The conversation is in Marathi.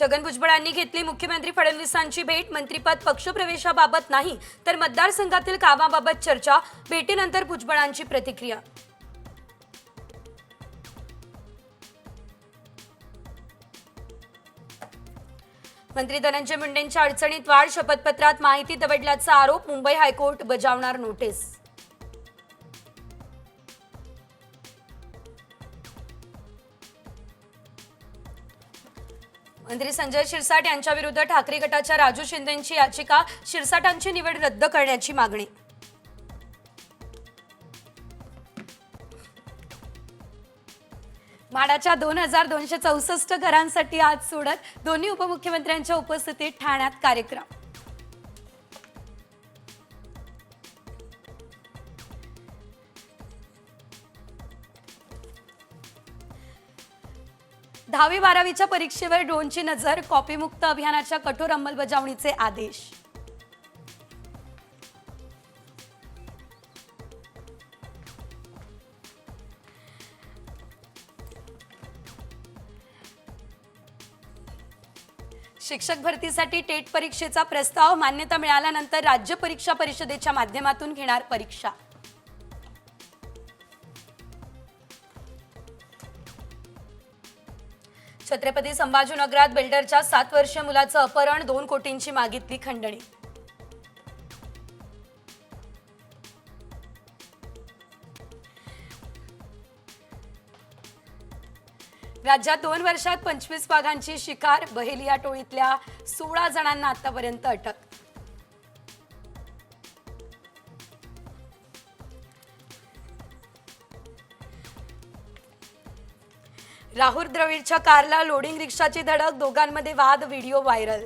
छगन भुजबळांनी घेतली. मुख्यमंत्री फडणवीसांची भेट. मंत्रीपद पक्षप्रवेशाबाबत नाही तर मतदारसंघातील कामाबाबत चर्चा. भेटीनंतर भुजबळांची प्रतिक्रिया. मंत्री धनंजय मुंडेंच्या अडचणीत वाढ शपथपत्रात माहिती दबडल्याचा आरोप. मुंबई हायकोर्ट बजावणार नोटीस. मंत्री संजय शिरसाट यांच्या विरुद्ध ठाकरे गटाच्या राजू शिंदेची याचिका शिरसाटांची निवड रद्द करण्याची मागणी. म्हाडाच्या दोन हजार दोनशे चौसष्ट घरांसाठी आज सोडत दोन्ही उपमुख्यमंत्र्यांच्या उपस्थितीत ठाण्यात कार्यक्रम. दहावी बारावीच्या परीक्षेवर ड्रोनची नजर कॉपीमुक्त अभियानाच्या कठोर अंमलबजावणीचे आदेश. शिक्षक भरतीसाठी टेट परीक्षेचा प्रस्ताव मान्यता मिळाल्यानंतर राज्य परीक्षा परिषदेच्या माध्यमातून घेणार परीक्षा. छत्रपती संभाजीनगरात बिल्डरच्या सात वर्षीय मुलाचं अपहरण दोन कोटींची मागितली खंडणी. राज्यात दोन वर्षात पंचवीस वाघांची शिकार बहेलिया टोळीतल्या सोळा जणांना आतापर्यंत अटक. राहुल द्रविडच्या कारला लोडिंग रिक्षाची धडक दोघांमध्ये वाद व्हिडिओ व्हायरल